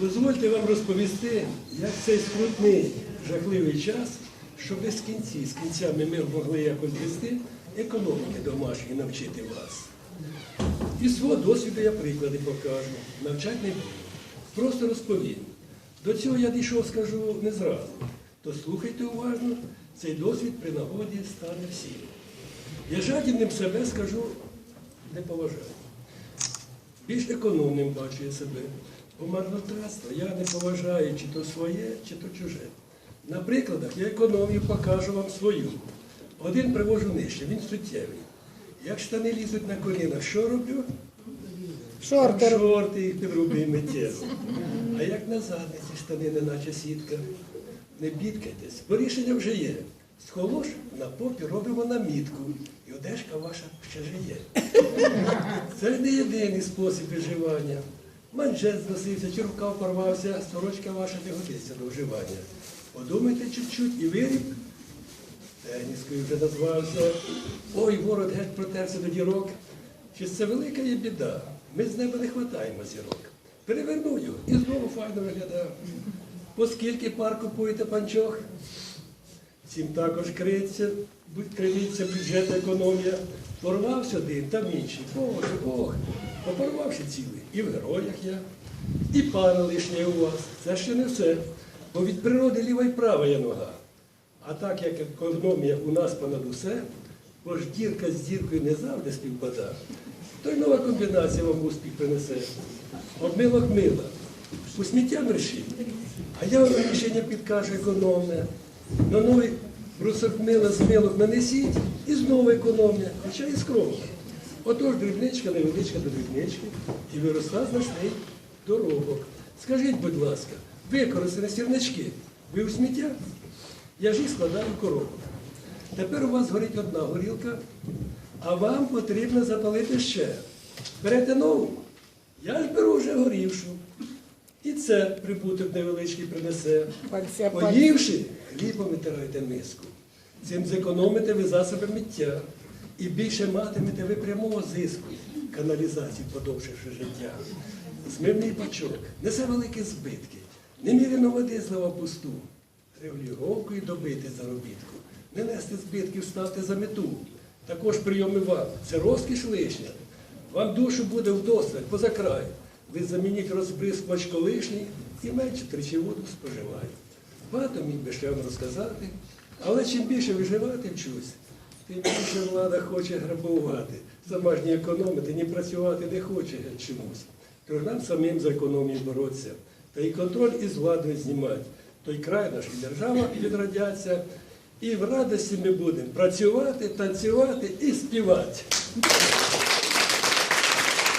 Дозвольте вам розповісти, як цей скрутний, жахливий час, щоб ви з кінці, з кінцями ми могли якось вести, економіки домашньої навчити вас. Із свого досвіду я приклади покажу. Навчати не буду. Просто розповім. До цього я дійшов, скажу не зразу. То слухайте уважно, цей досвід при нагоді стане всім. Я жадібним себе скажу, не поважаю. Більш економним бачу я себе. Бо марнотратство я не поважаю чи то своє, чи то чуже. На прикладах я економію покажу вам свою. Один привожу нижче, він суттєвий. Як штани лізуть на коліна, що роблю? Шортер. Шорти їх підроблюю миттєво. А як на задниці штани, не наче сітка. Не бідкайтесь, бо рішення вже є. З холош на попі робимо намітку, і одежка ваша ще жиє. Це ж не єдиний спосіб виживання. Манжет зносився, чи рукав порвався, сорочка ваша не годиться до вживання. Подумайте чуть-чуть і виріб. Теніскою вже назвався. Ой, ворот геть протерся до дірок. Чи це велика є біда? Ми з неба не хватаємо зірок. Переверну його і знову файно виглядав. Оскільки пар купуєте панчох, цим також криється, кривиться бюджетна економія. Порвався один, там інший. Боже, Бог. Попорвавши цілий. І в героях я, і пара лишня у вас. Це ще не все. Бо від природи ліва і права є нога. А так як економія у нас понад усе, бо ж дірка з діркою не завжди співпадає, то й нова комбінація вам успіх принесе. Обмилок мила. У сміття мерші. А я вам рішення підкажу економне. На новий брусок мила з милок нанесіть і знову економія, хоча і скромно. Отож дрібничка, невеличка до дрібнички, і виросла значний доробок. Скажіть, будь ласка, використані сірнички, ви у сміття? Я ж їх складаю в коробок. Тепер у вас горить одна горілка, а вам потрібно запалити ще. Берете нову? Я ж беру вже горівшу. І це прибуток невеличкий принесе. Поївши, хлібом витирайте миску. Цим зекономите ви засоби миття. І більше матимете ви прямого зиску, каналізації, подовшивши життя. Змивний бачок несе великі збитки. Неміряно води злива пусту. Регулювовкою добити заробітку. Не нести збитків, ставте за мету. Також прийоми вам. Це розкіш лишня. Вам душу буде вдосталь, поза край. Ви замініть розбризкувач колишній і менше тричі воду споживає. Багато міг би ще вам розказати, але чим більше виживати вчусь, тим більше влада хоче грабувати. Сама ж не економити, ні працювати не хоче чомусь. Тож нам самим за економію боротися. Та і контроль із владою знімати. Той край наш і держава відродяться. І в радості ми будемо працювати, танцювати і співати.